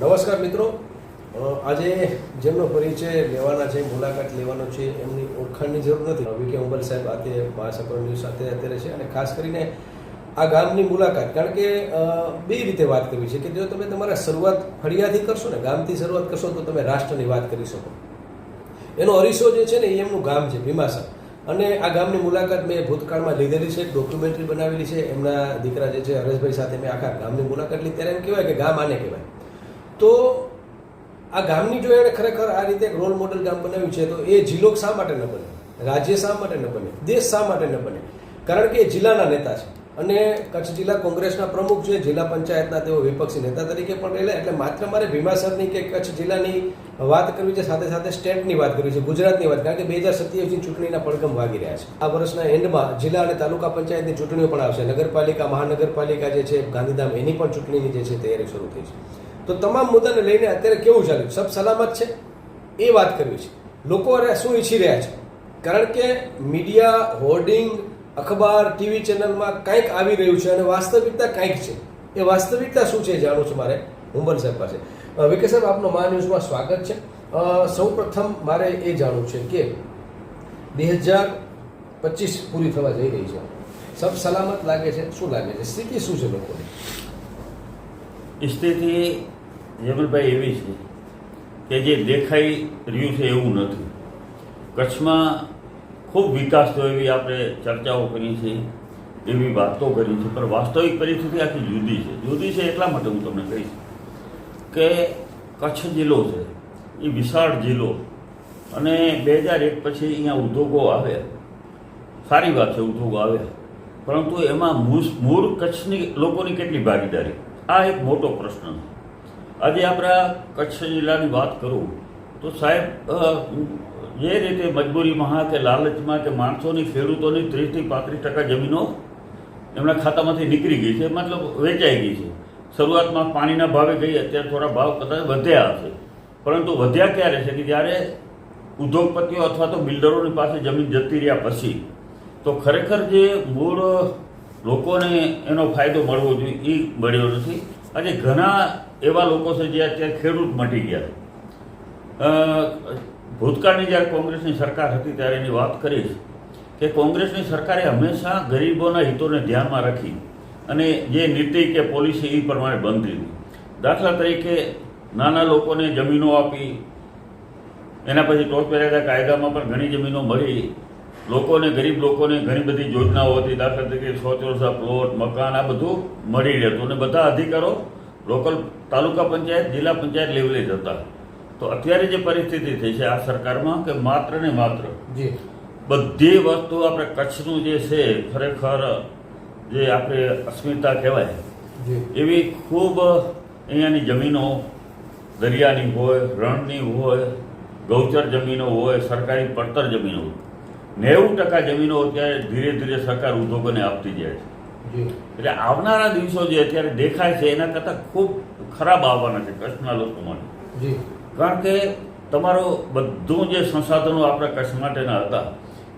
નમસ્કાર મિત્રો. આજે જેમનો પરિચય લેવાના છે, મુલાકાત લેવાનો છે, એમની ઓળખાણની જરૂર નથી. વિકે ઉંબલ સાહેબ આતે મહાસભા ન્યૂઝ સાથે અત્યારે છે અને ખાસ કરીને આ ગામની મુલાકાત. કારણ કે બે રીતે વાત કરવી છે કે જો તમે તમારા શરૂઆત ફળિયાથી કરશો ને ગામથી શરૂઆત કરશો તો તમે રાષ્ટ્રની વાત કરી શકો. એનો અરીસો જે છે ને એ એમનું ગામ છે ભીમાસા અને આ ગામની મુલાકાત મેં ભૂતકાળમાં લીધેલી છે, ડોક્યુમેન્ટરી બનાવેલી છે. એમના દીકરા જે છે, હરેશભાઈ સાથે મેં આખા ગામની મુલાકાત લીધી. ત્યારે એમ કહેવાય કે ગામ આને કહેવાય. તો આ ગામની જો એણે ખરેખર આ રીતે એક રોલ મોડલ ગામ બનાવ્યું છે, તો એ જિલ્લો શા માટે ન બને? રાજ્ય શા માટે ન બને? દેશ શા માટે ન બને? કારણ કે એ જિલ્લાના નેતા છે. અને કચ્છ જિલ્લા કોંગ્રેસના પ્રમુખ છે, જિલ્લા પંચાયતના તેઓ વિપક્ષી નેતા તરીકે પણ રહેલા, એટલે માત્ર મારે ભીમાસરની કે કચ્છ જિલ્લાની વાત કરવી છે, સાથે સાથે સ્ટેટની વાત કરવી છે, ગુજરાતની વાત, કારણ કે બે હજાર સત્યાવીસની ચૂંટણીના પડઘમ વાગી રહ્યા છે. આ વર્ષના એન્ડમાં જિલ્લા અને તાલુકા પંચાયતની ચૂંટણીઓ પણ આવશે. નગરપાલિકા, મહાનગરપાલિકા જે છે, ગાંધીધામ એની પણ ચૂંટણીની જે છે, તૈયારી શરૂ થઈ છે. તો તમામ મુદ્દાને લઈને અત્યારે કેવું ચાલ્યું? સબ સલામત છે? એ વાત કરવી છે. લોકો અરે શું ઈચ્છી રહ્યા છે? કારણ કે મીડિયા, હોર્ડિંગ, અખબાર, ટીવી ચેનલમાં કંઈક આવી રહ્યું છે અને વાસ્તવિકતા કંઈક છે. એ વાસ્તવિકતા શું છે જાણવું છે મારે હુંબલ સાહેબ પાસે. વિકે સાહેબ, આપનો મા ન્યૂઝમાં સ્વાગત છે. સૌ પ્રથમ મારે એ જાણવું છે કે બે હજાર પચીસ પૂરી થવા જઈ રહી છે. સબ સલામત લાગે છે? શું લાગે છે? સ્થિતિ શું છે લોકોની? સ્થિતિ યમલભાઈ એવી છે કે જે દેખાઈ રહ્યું છે એવું નથી. કચ્છમાં ખૂબ વિકાસ થયો એવી આપણે ચર્ચાઓ કરી છે, એવી વાતો કરી છે, પણ વાસ્તવિક પરિસ્થિતિ આખી જુદી છે. જુદી છે એટલા માટે હું તમને કહીશ કે કચ્છ જિલ્લો છે, એ વિશાળ જિલ્લો અને બે હજાર એક પછી અહીંયા ઉદ્યોગો આવ્યા. સારી વાત છે, ઉદ્યોગો આવ્યા. પરંતુ એમાં મૂળ કચ્છની લોકોની કેટલી ભાગીદારી? આ એક મોટો પ્રશ્ન છે. આજે આપણા કચ્છ જિલ્લાની વાત કરું, તો સાહેબ જે રીતે મજબૂરીમાં કે લાલચમાં કે માણસોની ખેડૂતોની ત્રીસથી પાંત્રીસ ટકા જમીનો એમના ખાતામાંથી નીકળી ગઈ છે, મતલબ વેચાઈ ગઈ છે. શરૂઆતમાં પાણીના ભાવે ગઈ, અત્યારે થોડા ભાવ કદાચ વધ્યા હશે. પરંતુ વધ્યા ક્યારે છે? કે જ્યારે ઉદ્યોગપતિઓ અથવા તો બિલ્ડરોની પાસે જમીન જતી રહ્યા પછી, તો ખરેખર જે મૂળ લોકોને એનો ફાયદો મળવો જોઈએ એ મળ્યો નથી. આજે ઘણા એવા લોકો છે જે અત્યારે ખેડૂત મટી ગયા ભૂતકાળની જ્યારે કોંગ્રેસની સરકાર હતી ત્યારે એની વાત કરીશ કે કોંગ્રેસની સરકારે હંમેશા ગરીબોના હિતોને ધ્યાનમાં રાખી અને જે નીતિ કે પોલિસી એ પ્રમાણે બંધ લીધી દાખલા તરીકે નાના લોકોને જમીનો આપી, એના પછી ટોચ પહેરેલા કાયદામાં પણ ઘણી જમીનો મળી. લોકોને, ગરીબ લોકોને ઘણી બધી યોજનાઓ હતી. દાખલા તરીકે સો ચોરસા પ્લોટ, મકાન આ બધું મળી રહેતું અને બધા અધિકારો લોકલ તાલુકા પંચાયત જિલ્લા પંચાયત લેવલે જ હતા તો અત્યારે જે પરિસ્થિતિ થઈ છે આ સરકારમાં કે માત્ર ને માત્ર બધી વસ્તુ આપણે કચ્છનું જે છે ખરેખર જે આપણે અસ્મિતા કહેવાય એવી ખૂબ અહીંયાની જમીનો દરિયાની હોય રણની હોય ગૌચર જમીનો હોય સરકારી પડતર જમીનો હોય. નેવું ટકા જમીનો અત્યારે ધીરે ધીરે સરકાર ઉદ્યોગોને આપતી જાય છે. એટલે આવનારા દિવસો જે અત્યારે દેખાય છે એના કરતાં ખૂબ ખરાબ આવવાના છે કચ્છના લોકો માટે જી. કારણ કે તમારો બધું જે સંસાધનો આપણા કચ્છ માટેના હતા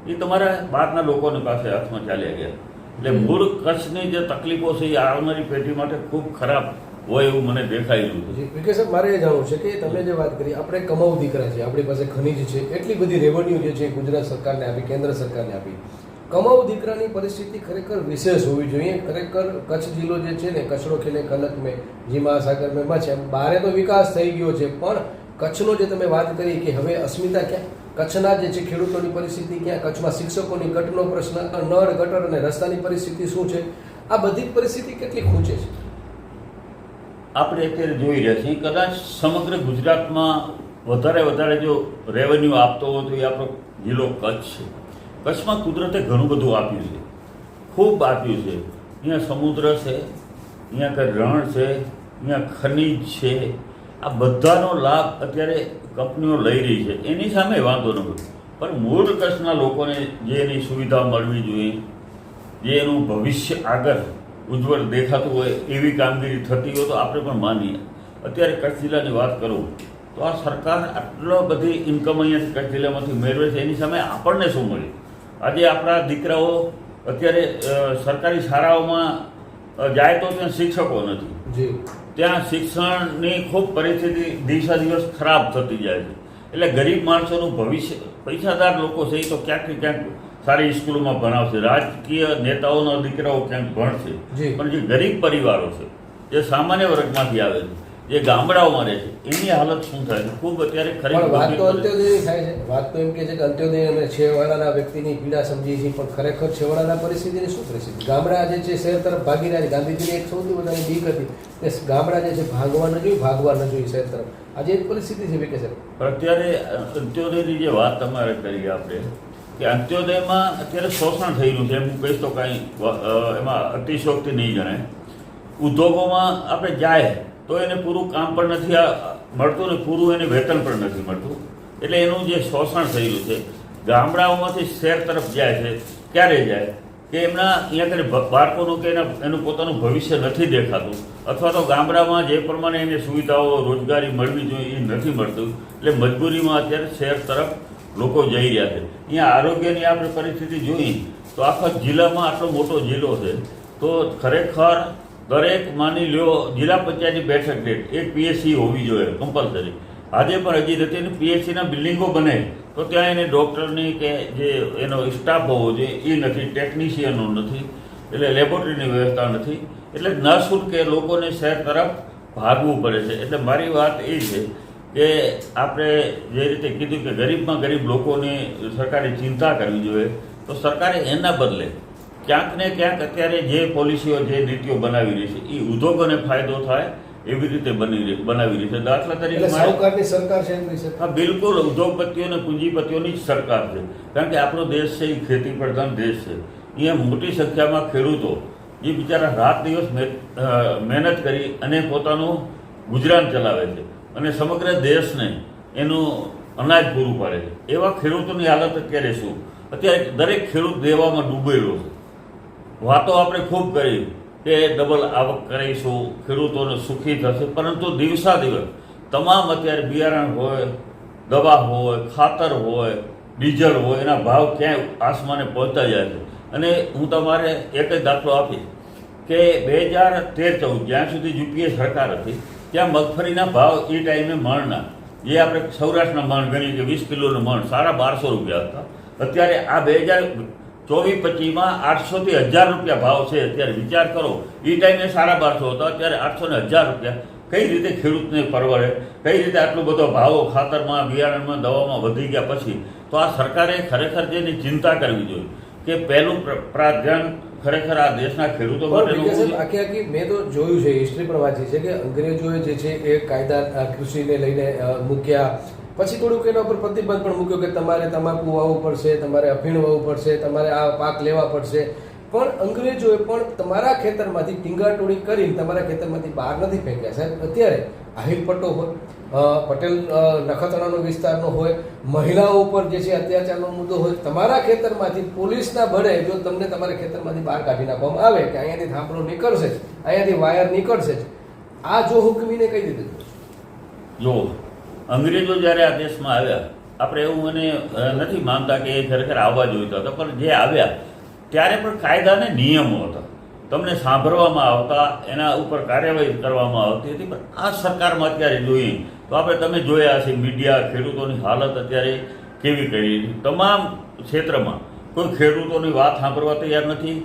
એ તમારા બહારના લોકોની પાસે હાથમાં ચાલ્યા ગયા. એટલે મૂળ કચ્છની જે તકલીફો છે એ આવનારી પેઢી માટે ખૂબ ખરાબ હોય એવું મને દેખાઈ રહ્યું વિકે સાહેબ મારે એ જાણવું છે કે તમે જે વાત કરી આપણે કમાઉ દીકરા છે આપણી પાસે ખનીજ છે એટલી બધી રેવન્યુ જે છે ગુજરાત સરકારને આપી કેન્દ્ર સરકારને આપી. કમાઉ દીકરાની પરિસ્થિતિ ખરેખર વિશેષ હોવી જોઈએ. ખરેખર કચ્છ જિલ્લો જે છે ને, કચરો ખેલે કલક મેં, જી મહાસાગર મેં છે બારે તો વિકાસ થઈ ગયો છે, પણ કચ્છનો જે તમે વાત કરી કે હવે અસ્મિતા ક્યાં? કચ્છના જે છે ખેડૂતોની પરિસ્થિતિ ક્યાં? કચ્છમાં શિક્ષકોની કટનો પ્રશ્ન નળ, ગટર અને રસ્તાની પરિસ્થિતિ શું છે? આ બધી પરિસ્થિતિ કેટલી ખૂંચે છે? આપણે અત્યારે જોઈ રહ્યા છીએ, કદાચ સમગ્ર ગુજરાતમાં વધારે વધારે જો રેવન્યુ આપતો હોય તો એ આપણો જિલ્લો કચ્છ છે. કચ્છમાં કુદરતે ઘણું બધું આપ્યું છે. ખૂબ આપ્યું છે. અહીંયા સમુદ્ર છે, અહીંયા કંઈ રણ છે, અહીંયા ખનિજ છે. આ બધાનો લાભ અત્યારે કંપનીઓ લઈ રહી છે. એની સામે વાંધો નથી પણ મૂળ કચ્છના લોકોને જે એની સુવિધા મળવી જોઈએ, જે એનું ભવિષ્ય આગળ ઉજ્જવળ દેખાતું હોય, એવી કામગીરી થતી હોય તો આપણે પણ માનીએ. અત્યારે કચ્છ જિલ્લાની વાત કરું, તો આ સરકાર આટલો બધી ઇન્કમ અહીંયા કચ્છ જિલ્લામાંથી મેળવે છે, એની સામે આપણને શું મળ્યું આજે આપણા દીકરાઓ અત્યારે સરકારી શાળાઓમાં જાય તો ત્યાં શિક્ષકો નથી. ત્યાં શિક્ષણની ખૂબ પરિસ્થિતિ દિવસે દિવસ ખરાબ થતી જાય છે. એટલે ગરીબ માણસોનું ભવિષ્ય પૈસાદાર લોકો છે એ તો ક્યાંક ને ક્યાંક સારી સ્કૂલોમાં ભણાવશે. રાજકીય નેતાઓના દીકરાઓ ક્યાંક ભણશે. પણ જે ગરીબ પરિવારો છે જે સામાન્ય વર્ગમાંથી આવે છે. જે ગામડાઓમાં રહે છે. એની હાલત શું થાય? ખૂબ અત્યારે ખરેખર વાત તો અંત્યોદયની થાય છે. વાત તો એમ કે છે કે અંત્યોદય અમે છેવાડાના વ્યક્તિની પીડા સમજીએ છીએ પણ ખરેખર છેવાડાના પરિસ્થિતિની શું પરિસ્થિતિ? ગામડા જે છે શહેર તરફ ભાગી રહ્યા છે. ગાંધીજીની એક સૌથી વધારે બીક હતી કે ગામડા જે છે ભાગવા ન જોઈએ ભાગવા ન જોઈએ શહેર તરફ. આજે એક પરિસ્થિતિ છે વિકેશન સર અત્યારે અંત્યોદયની જે વાત તમારે કરી આપણે કે અંત્યોદયમાં અત્યારે શોષણ થઈ રહ્યું છે. એમ કહીશ તો કાંઈ એમાં અતિશોક્તિ નહીં જણાય ઉદ્યોગોમાં આપણે જાય તો એને પૂરું કામ પણ નથી મળતું ને પૂરું એને વેતન પણ નથી મળતું. એટલે એનું જે શોષણ થયેલું છે, ગામડાઓમાંથી શહેર તરફ જાય છે, ક્યારે જાય? કે એમના અહીંયા આગળ બાળકોનું કે એના, એનું પોતાનું ભવિષ્ય નથી દેખાતું. અથવા તો ગામડામાં જે પ્રમાણે એને સુવિધાઓ, રોજગારી મળવી જોઈએ એ નથી મળતું. એટલે મજબૂરીમાં અત્યારે શહેર તરફ લોકો જઈ રહ્યા છે. અહીંયા આરોગ્યની આપણે પરિસ્થિતિ જોઈ, તો આખા જિલ્લામાં આટલો મોટો જિલ્લો છે, તો ખરેખર દરેક માની લ્યો, જિલ્લા પંચાયતની બેઠક દીઠ એક પીએસસી હોવી જોઈએ કમ્પલસરી આજે પણ હજી નથી અને પીએચસીના બિલ્ડિંગો બને, તો ત્યાં એને ડૉક્ટરની કે જે એનો સ્ટાફ હોવો જોઈએ, એ નથી ટેકનિશિયનો નથી, એટલે લેબોરેટરીની વ્યવસ્થા નથી, એટલે ન કે લોકોને શહેર તરફ ભાગવું પડે છે. એટલે મારી વાત એ છે કે આપણે જે રીતે કીધું કે ગરીબમાં ગરીબ લોકોની સરકારે ચિંતા કરવી જોઈએ, તો સરકારે એના બદલે ક્યાંક ને ક્યાંક અત્યારે જે પોલિસીઓ જે નીતિઓ બનાવી રહી છે એ ઉદ્યોગોને ફાયદો થાય એવી રીતે બની બનાવી રહી છે. દાખલા તરીકે સરકાર છે હા બિલકુલ. ઉદ્યોગપતિઓ અને પૂંજીપતિઓની જ સરકાર છે. કારણ કે આપણો દેશ છે એ ખેતી પ્રધાન દેશ છે. અહીંયા મોટી સંખ્યામાં ખેડૂતો જે બિચારા રાત દિવસ મહેનત કરી અને પોતાનું ગુજરાન ચલાવે છે. અને સમગ્ર દેશને એનું અનાજ પૂરું પાડે છે. એવા ખેડૂતોની હાલત અત્યારે શું? અત્યારે દરેક ખેડૂત દેવામાં ડૂબેલો છે. વાતો આપણે ખૂબ કરી. કે ડબલ આવક કરીશું, ખેડૂતોને સુખી થશે. પરંતુ દિવસા દિવસ તમામ અત્યારે બિયારણ હોય, દવા હોય, ખાતર હોય, ડીઝલ હોય, એના ભાવ ક્યાંય આસમાને પહોંચતા જાય છે. અને હું તમારે એક જ દાખલો આપીશ કે બે હજાર તેર ચૌદ જ્યાં સુધી યુપીએ સરકાર હતી, ત્યાં મગફળીના ભાવ એ ટાઈમે મણના. જે આપણે સૌરાષ્ટ્રના મણ ગણીએ કે વીસ કિલોનું મણ સારા બારસો રૂપિયા હતા. અત્યારે આ બે હજાર ચોવીસ પચીસમાં આઠસોથી હજાર રૂપિયા ભાવ છે. અત્યારે વિચાર કરો એ ટાઈમે સાડા બારસો હતા અત્યારે આઠસો ને હજાર રૂપિયા. કઈ રીતે ખેડૂતને પરવડે? કઈ રીતે આટલો બધો ભાવો ખાતરમાં બિયારણમાં દવામાં વધી ગયા પછી? તો આ સરકારે ખરેખર જેની ચિંતા કરવી જોઈએ કે પહેલું પ્રાધાન ખરેખર આ દેશના ખેડૂતો માટે આખી આખી મેં તો જોયું છે હિસ્ટ્રી પણ વાંચી છે કે અંગ્રેજોએ જે છે એ કાયદા કૃષિને લઈને મૂક્યા પછી થોડુંક એના ઉપર પ્રતિબંધ પણ મૂક્યો કે તમારે તમાકુ વાવવું પડશે, તમારે અફીણ વાવવું પડશે, તમારે આ પાક લેવા પડશે પણ અંગ્રેજોએ પણ તમારા ખેતરમાંથી ટીંગાટોળી કરીને તમારા ખેતરમાંથી બહાર નથી ફેંક્યા સાહેબ અત્યારે આહિર પટ્ટો હોય પટેલ નખત્રાણાનો વિસ્તારનો હોય, મહિલાઓ ઉપર જે છે અત્યાચારનો મુદ્દો હોય, તમારા ખેતરમાંથી પોલીસના બળે જો તમને તમારા ખેતરમાંથી બહાર કાઢી નાખવામાં આવે કે અહીંયાથી થાંભલો નીકળશે જ, અહીંયાથી વાયર નીકળશે જ, આ જો હુકમીને કહી જોશો? જો અંગ્રેજો જ્યારે આ દેશમાં આવ્યા, આપણે એવું મને નથી માનતા કે એ ખરેખર આવવા જોઈતા હતા, પણ જે આવ્યા, ત્યારે પણ કાયદાને નિયમો હતા તમને સાંભળવામાં આવતા, એના ઉપર કાર્યવાહી કરવામાં આવતી હતી, પણ આ સરકારમાં અત્યારે જોઈએ, તો આપણે તમે જોયા હશે, મીડિયા, ખેડૂતોની હાલત અત્યારે કેવી કરી છે. તમામ ક્ષેત્રમાં કોઈ ખેડૂતોની વાત સાંભળવા તૈયાર નથી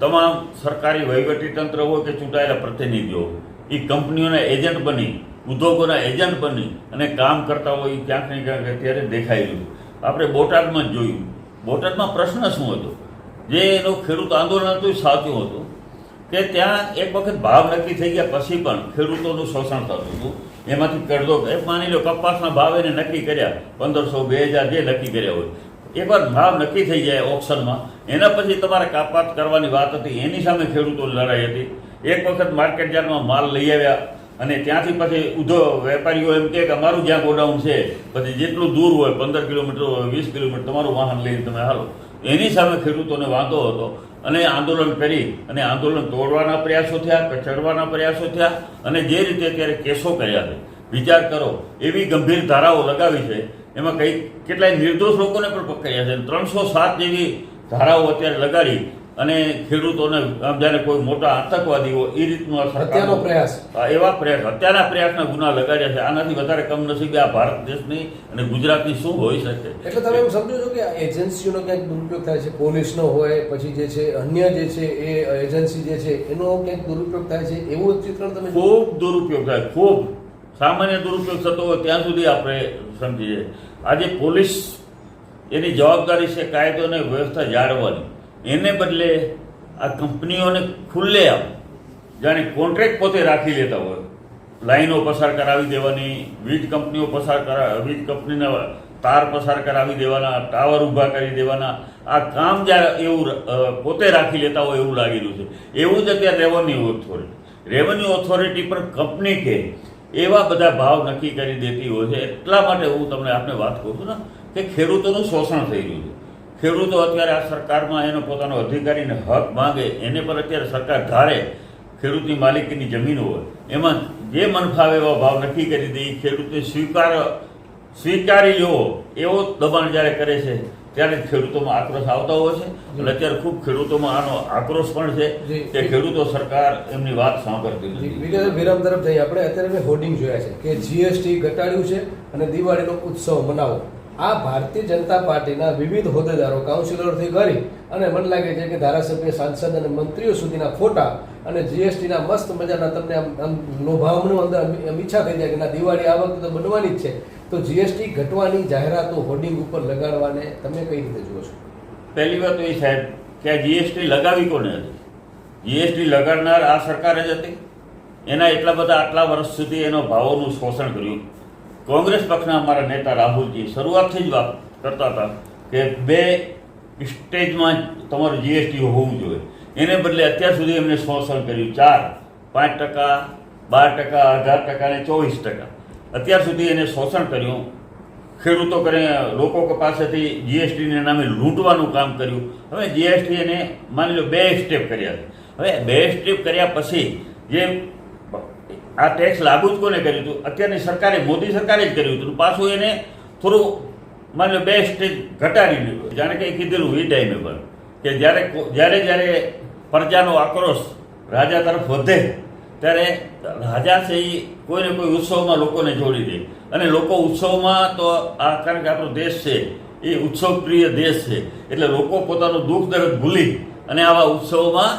તમામ સરકારી વહીવટી તંત્ર હોય કે ચૂંટાયેલા પ્રતિનિધિઓ એ કંપનીઓના એજન્ટ બની ઉદ્યોગોના એજન્ટ બની અને કામ કરતા હોય ક્યાંક ને ક્યાંક અત્યારે દેખાઈ રહ્યું આપણે બોટાદમાં જ જોયું. બોટાદમાં પ્રશ્ન શું હતો? જે એનું ખેડૂત આંદોલન હતું સાચું હતું કે ત્યાં એક વખત ભાવ નક્કી થઈ ગયા પછી પણ ખેડૂતોનું શોષણ થતું હતું. એમાંથી કરજો એ માની લો કપાસના ભાવ એને નક્કી કર્યા. પંદરસો, બે હજાર જે નક્કી કર્યા હોય. એકવાર ભાવ નક્કી થઈ જાય ઓપ્શનમાં એના પછી તમારે કાપાત કરવાની વાત હતી. એની સામે ખેડૂતો લડાઈ હતી. એક વખત માર્કેટ યાર્ડમાં માલ લઈ આવ્યા. અને ત્યાંથી પછી ઉધો વેપારીઓ એમ કે અમારું જ્યાં ગોડાઉન છે, પછી જેટલું દૂર હોય, પંદર કિલોમીટર હોય, વીસ કિલોમીટર, તમારું વાહન લઈને તમે હાલો. એની સામે ખેડૂતોને વાંધો હતો અને આંદોલન કરી અને આંદોલન તોડવાના પ્રયાસો થયા, કચડવાના પ્રયાસો થયા અને જે રીતે અત્યારે કેસો કર્યા છે, વિચાર કરો, એવી ગંભીર ધારાઓ લગાવી છે, એમાં કઈ કેટલાય નિર્દોષ લોકોને પણ પકડ્યા છે. ત્રણસો સાત જેવી ધારાઓ અત્યારે લગાડી અને ખેડૂતોને આમ જાણે કોઈ મોટા આતંકવાદી હોય એ રીતનો હત્યાનો પ્રયાસ. એવા પ્રયાસ હત્યાના પ્રયાસના ગુના લગાડ્યા છે. આનાથી વધારે કમનસીબી આ ભારત દેશની અને ગુજરાતની શું હોઈ શકે? એટલે તમે એમ સમજો છો કે એજન્સીઓનો ક્યાંક દુરુપયોગ થાય છે પોલીસનો હોય પછી જે છે અન્ય જે છે એ એજન્સી જે છે એનો ક્યાંક દુરુપયોગ થાય છે? એવું ચિત્રણ તમે? ખૂબ દુરુપયોગ થાય ખૂબ. સામાન્ય દુરુપયોગ થતો હોય ત્યાં સુધી આપણે સમજીએ. આજે પોલીસ એની જવાબદારી છે કાયદો અને વ્યવસ્થા જાળવવાની. એને બદલે આ કંપનીઓને ખુલ્લે આપ, જાણે કોન્ટ્રાક્ટ પોતે રાખી લેતા હોય. લાઈનો પસાર કરાવી દેવાની, વીજ કંપનીઓ પસાર કરા, વીજ કંપનીના તાર પસાર કરાવી દેવાના, ટાવર ઊભા કરી દેવાના. આ કામ જ્યારે એવું પોતે રાખી લેતા હોય એવું લાગી રહ્યું છે. એવું જ અત્યારે રેવન્યુ ઓથોરિટી રેવન્યુ ઓથોરિટી પર કંપની કે, એવા બધા ભાવ નક્કી કરી દેતી હોય છે. એટલા માટે હું તમને આપને વાત કરું છું ને, કે ખેડૂતોનું શોષણ થઈ રહ્યું છે. ખેડૂતો અત્યારે આ સરકારમાં એનો પોતાનો અધિકારીને હક માંગે એને પર અત્યારે સરકાર ધારે ખેડૂતની માલિકીની જમીનો હોય. એમાં જે મન ફાવે એવા ભાવ નક્કી કરી દે એ ખેડૂતને સ્વીકાર સ્વીકારી લેવો એવો દબાણ જ્યારે કરે છે ત્યારે ખેડૂતોમાં આક્રોશ આવતા હોય છે. અને અત્યારે ખૂબ ખેડૂતોમાં આનો આક્રોશ પણ છે. કે ખેડૂતો સરકાર એમની વાત સાંભળતી નથી. વિરામ તરફ જઈએ. આપણે અત્યારે હોર્ડિંગ જોયા છે કે જીએસટી ઘટાડ્યું છે અને દિવાળીનો ઉત્સવ મનાવો. આ ભારતીય જનતા પાર્ટીના વિવિધ હોદ્દેદારો કાઉન્સિલરથી કરી અને મને લાગે છે કે ધારાસભ્ય, સાંસદ અને મંત્રીઓ સુધીના ફોટા અને જીએસટીના મસ્ત મજાના તમને આમ લોભામણું અંદર ઈચ્છા થઈ જાય કે ના, દિવાળી આ વખતે તો બનવાની જ છે. તો જીએસટી ઘટવાની જાહેરાતો હોર્ડિંગ ઉપર લગાડવાને તમે કઈ રીતે જુઓ છો? પહેલી વાત એ સાહેબ કે આ જીએસટી લગાવી કોને હતી? જીએસટી લગાડનાર આ સરકાર જ હતી. એના એટલા બધા આટલા વર્ષ સુધી એનો ભાવોનું શોષણ કર્યું. કોંગ્રેસ પક્ષના અમારા નેતા રાહુલજી શરૂઆતથી જ વાત કરતા હતા કે બે સ્ટેજમાં તમારું જીએસટી હોવું જોઈએ. એને બદલે અત્યાર સુધી એમને શોષણ કર્યું ચાર, પાંચ ટકા, બાર ટકા, અઢાર ટકા અને ચોવીસ ટકા. અત્યાર સુધી એને શોષણ કર્યું. ખેડૂતો કરે, લોકો પાસેથી જીએસટીને નામે લૂંટવાનું કામ કર્યું. હવે જીએસટી એને માની લો બે સ્ટેપ કર્યા હવે બે સ્ટેપ કર્યા પછી જે આ ટેક્સ લાગુ જ કોને કર્યું હતું? અત્યારની સરકારે, મોદી સરકારે જ કર્યું હતું. પાછું એને થોડું, માની લો બે સ્ટેજ ઘટાડી દીધું જાણે કંઈ કીધેલું એ ટાઈમે કે જ્યારે જ્યારે જ્યારે પ્રજાનો આક્રોશ રાજા તરફ વધે, ત્યારે રાજા છે એ કોઈને કોઈ ઉત્સવમાં લોકોને જોડી દે. અને લોકો ઉત્સવમાં તો આ, કારણ કે આપણો દેશ છે, એ ઉત્સવ પ્રિય દેશ છે. એટલે લોકો પોતાનું દુઃખ દર્દ ભૂલી અને આવા ઉત્સવમાં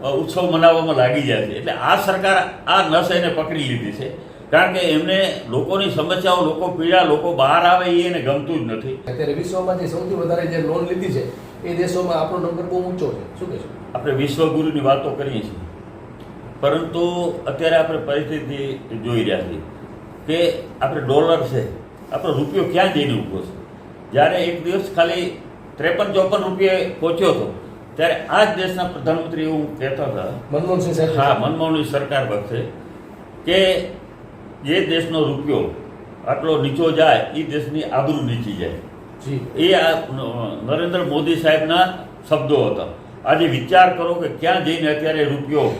ઉત્સવ મનાવવામાં લાગી જાય છે. એટલે આ સરકાર આ નસ એને પકડી લીધી છે. કારણ કે એમને લોકોની સમસ્યાઓ લોકો પીડા લોકો બહાર આવે એ એને ગમતું જ નથી. અત્યારે વિશ્વમાં જે સૌથી વધારે જે લોન લીધી છે એ દેશોમાં આપણો નંબર બહુ ઊંચો છે. શું કહેશો? આપણે વિશ્વગુરુની વાતો કરીએ છીએ. પરંતુ અત્યારે આપણે પરિસ્થિતિ જોઈ રહ્યા છીએ કે આપણે ડોલર છે આપણો રૂપિયો ક્યાં જઈને ઊભો છે? જ્યારે એક દિવસ ખાલી ત્રેપન ચોપન રૂપિયે પહોંચ્યો હતો ત્યારે આ જ દેશના પ્રધાનમંત્રી એવું કહેતા હતા મનમોહનસિંહ સાહેબ. હા મનમોહનની સરકાર વખતે કે જે દેશનો રૂપિયો આટલો નીચો જાય એ દેશની આબરૂ નીચી જાય. એ આ નરેન્દ્ર મોદી સાહેબના શબ્દો હતા. આજે વિચાર કરો કે ક્યાં જઈને અત્યારે રૂપિયો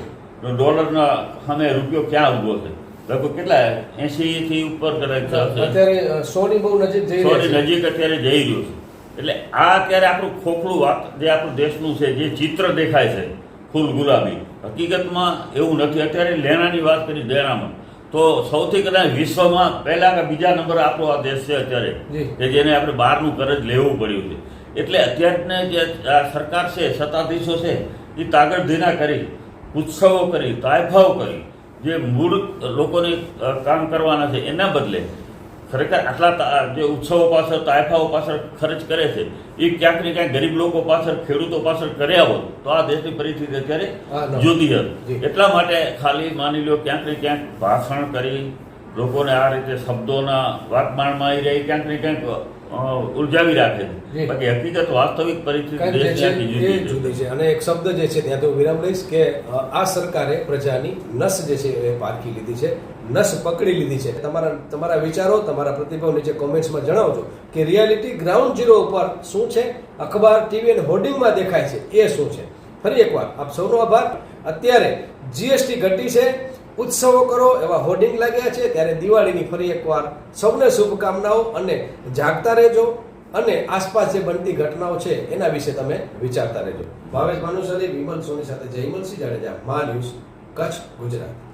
ડોલરના સામે રૂપિયો ક્યાં ઊભો છે? લગભગ કેટલા? એસી થી ઉપર કદાચ અત્યારે સોની બહુ નજીક જઈ સોની નજીક અત્યારે જઈ રહ્યું છે. એટલે આ અત્યારે આપણું ખોખલું વાત જે આપણું દેશનું છે જે ચિત્ર દેખાય છે ફૂલ ગુલાબી. હકીકતમાં એવું નથી. અત્યારે લેણાની વાત કરી દેણામાં તો સૌથી કદાચ વિશ્વમાં પહેલા કે બીજા નંબર આપણો આ દેશ છે અત્યારે કે જેને આપણે બહારનું કરજ લેવું પડ્યું છે. એટલે અત્યારને જે આ સરકાર છે સત્તાધીશો છે એ તાગડધીના કરી ઉત્સવો કરી તાયફાઓ કરી જે મૂળ લોકોને કામ કરવાના છે એના બદલે ખરેખર આટલા જે ઉત્સવો પાછળ તાયફાઓ પાછળ ખર્ચ કરે છે એ ક્યાંક ને ક્યાંક ગરીબ લોકો પાછળ ખેડૂતો પાછળ કર્યા હોત તો આ દેશની પરિસ્થિતિ અત્યારે જુદી હતી. એટલા માટે ખાલી માની લો ક્યાંક ને ક્યાંક ભાષણ કરી લોકોને આ રીતે શબ્દોના વાતમાણમાં આવી રહી ક્યાંક ને ક્યાંક ઉલઝાવી રાખે છે. બાકી હકીકત વાસ્તવિક પરિસ્થિતિ જુદી છે. અને એક શબ્દ જે છે ત્યાં તો વિરામ લઈશ કે આ સરકારે પ્રજાની નસ જે છે એ પારખી લીધી છે. નસ પકડી લીધી છે. તમારા તમારા વિચારો તમારા પ્રતિભાવ નીચે કોમેન્ટ્સમાં જણાવજો કે રિયાલિટી ગ્રાઉન્ડ ઝીરો ઉપર શું છે? અખબાર ટીવી અને હોર્ડિંગમાં દેખાય છે. એ શું છે? ફરી એકવાર આપ સૌનો આભાર. અત્યારે જીએસટી ઘટી છે. ઉત્સવો કરો, એવા હોર્ડિંગ લાગ્યા છે, ત્યારે દિવાળીની ફરી એકવાર સૌને શુભકામનાઓ અને જાગતા રહેજો અને આસપાસ જે બનતી ઘટનાઓ છે, એના વિશે તમે વિચારતા રહેજો. ભાવેશ માનુસરી વિમલ સોની સાથે જયમલસિંહ જાડેજા, મા ન્યૂઝ, કચ્છ, ગુજરાત.